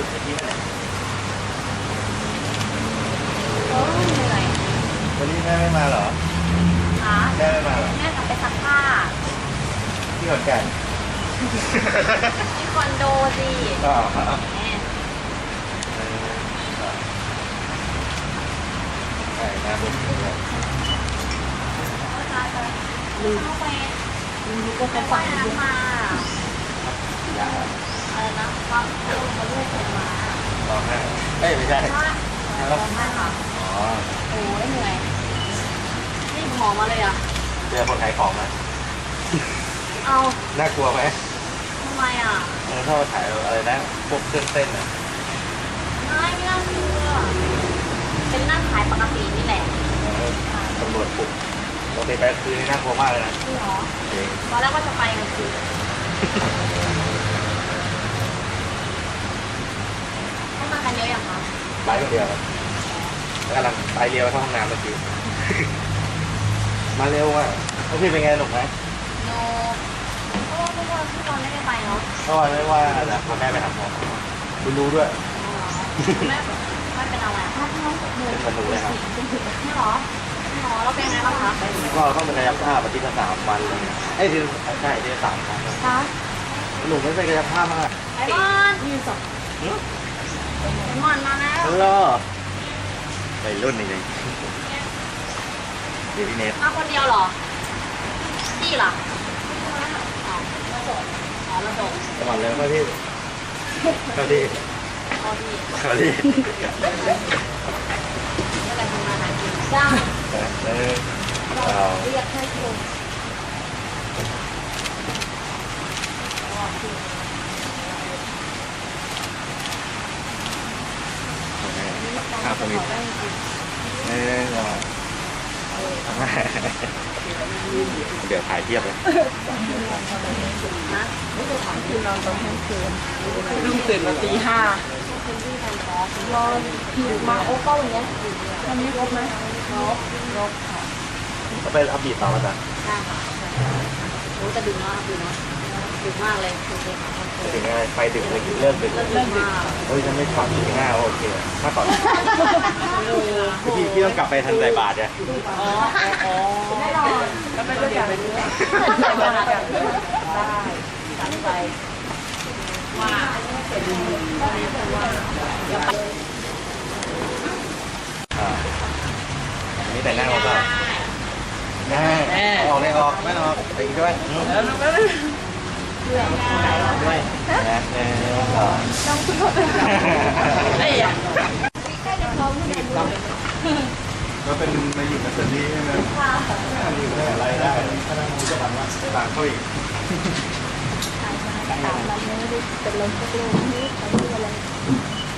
ฝึกไอ้ที่นั่นแหละโอ้ยเหนื่อยวันนี้แม่ไม่มาเหรอขาแม่ไม่มาเหรอ แม่กลับไปซักผ้าที่ขอนแก่นที่คอนโดสิก็แหมใช่นะผมลืมเข้าไปลืมก็ไปฝันมาอย่า อะไรนะว่าเขาเขาเลือกเสร็จมาร้องไห้เอ้ยไม่ใช่ร้องไห้ค่ะอ๋อโอ้ยเหนื่อยนี่หอมมาเลยอะเจอคนขายของนะเอาน่ากลัวไหมทำไมอะเออถ้ามาขายอะไรนะพวกเครื่องเต้นอะไม่ไม่น่าเชื่อเป็นนั่งขายปกตินี่แหละเออตำรวจปลุกปกติไปคืนนี่น่ากลัวมากเลยนะจริงเหรอจริงตอนแรกว่าจะไปกันคือต้องมากันเยอะอย่างคะไปคนเดียวครับแล้วกำลังไปเรียวเข้าห้องน้ำเมื่อกี้ มาเร็วอะแล้วพี่เป็นไงหนุกไหมโนเพราะว่าทุกวันทุกวันไม่ได้ไปเนาะเมื่อวานไม่ว่าแต่พาแม่ไปหาหมอคุณรู้ด้วยแม่ไม่เป็นอะไรถ้าน้องเป็นคนรู้เลยครับไม่หรอหรอเราเป็นไงบ้างคะก็ต้องเป็นกายภาพอาทิตย์ละสามวันเลยไอ้ยเดือนใช่เดือนละสามครั้งคะหนูไม่เป็นกายภาพมากไอ้มอนมีสองไอ้ มอนมาแล้วฮัลโหลไปรุ่นจริงๆเดี๋ยวพี่เนทมาคนเดียวเหรอพี่ล่ะอ๋อระดกอ๋อระดกก่อนเลยก็พี่ก็พี่อ๋อพี่ก็พี่ก็เลยทำงานหากินจ้าเออเอาเรียกให้คุณ ครับ สมิธเออเดี๋ยวถ่ายเทียบเลยนะคือนอนตอนกลางคืนลุงตื่นมาตีห้าคุณพี่ทำท้องรอหิวมาโอ้ก็วันเนี้ยวันนี้รบไหมรบรบค่ะก็ไปอัพบีทต่อมาจ้ะใช่ค่ะรู้จะดึงมากดึงนะ ดึงมากเลยคือเด็กค่ะถึงอะไรไฟดึกเลยเริ่มดึกเลิกดึงมากเฮ้ยฉันไม่ฝันถึงห้าโอเคถ้าก่อนพี่พี่ต้องกลับไปทันใจบาทเนี่ยอ๋ออ๋อแน่นอนก็ไปด้วยกันไปด้วยกันได้ตัดไปว่าอ่าอันนี้แต่งหน้ามาเปล่าหน้าออกไม่ออกไม่ออกไปอีกด้วย แล้วแล้วด้วยนะเออต่อไอ้ยะก็เป็นมาอยู่กับเซนนี่ใช่ไหมอยู่ได้อะไรได้ถ้านั่งมูจะบังว่าได้บางเขาอีก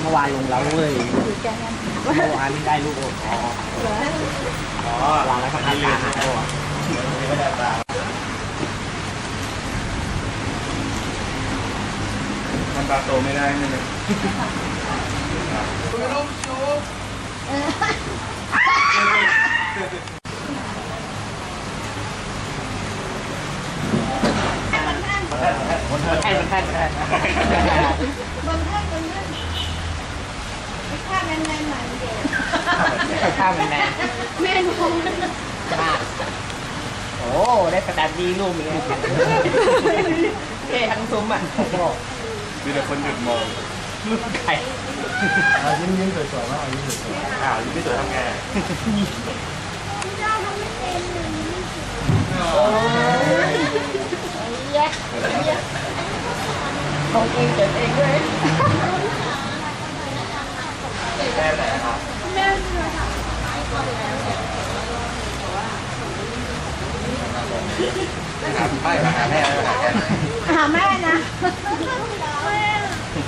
เมื่อวานลงเราเลยเมื่อวานได้ลูกโอนอ๋ออ๋อหลังแล้วครับนี่ลืมโอ้นี่ไม่ได้ตา มมันตาโตไม่ได้ใช่ไหมคนแท่นคนแท่นคนแท่นข้าวแมนแมนแม่หนูจ้าโอ้ ได้สแตนดี้รูปนี้เท่ทั้งซุ้มอะ มีแต่คนหยุดมองรูปไก่ยิ้มยิ้มสวยๆมากยิ้มสวยๆอ้าวยิ้มไม่สวยทำไงของเองเขียนเองด้วยแม่ไหนครับครับไม่มาหาแม่มาหาแม่หาแม่นะ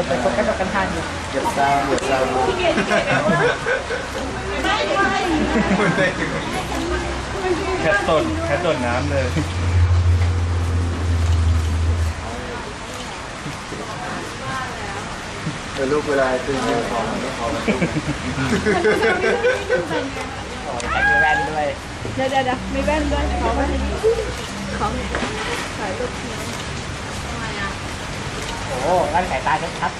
คนไปโฟกัสกับกันทานอยู่เหยียบซาวเหยียบซาวแคทตนแคทตนน้ำเลยเออลูกเวลาตื่นเรื่องของไม่พอมันใส่มีแว่นด้วย เดี๋ยวเดี๋ยวมีแว่นด้วยขอแว่นนี้ของโอ้โหร่างสายตาชัด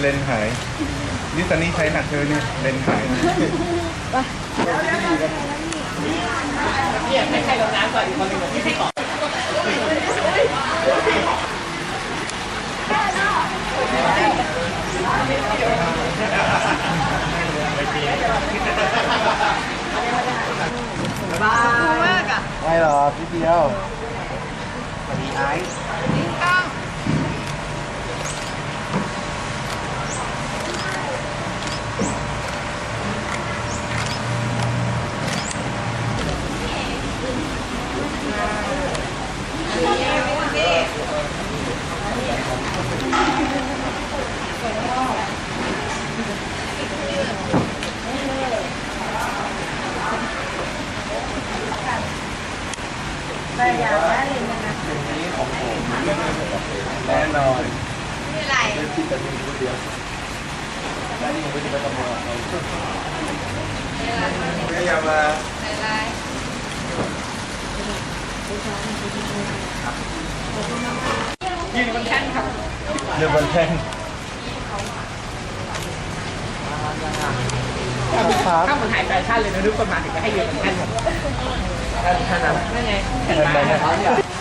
เลนส์หาย นี่ตอนนี้ใช้หนักเลยเนี่ยเลนส์หายเนี่ยไม่ใช่ลงน้ำก่อนอีกคนหนึงบอกไม่ใช่ก่อนไม่หรอกนิดเดียวสวัสดีไอซ์ แน่นอนไม่เป็นไรไม่ผิดแต่มีคนเดียวแล้วนี่ผมไม่ได้ไปทำงานไม่อยากมาไม่เป็นไรยืนบนแท่นครับเรือบนแท่ง ครับถ้ามันหายแฟชั่นเลยนะทุกคนมาถึงจะให้ยืนบนแท่นหมดแท่นนั้นนั่นไงเห็นไหมเนี่ย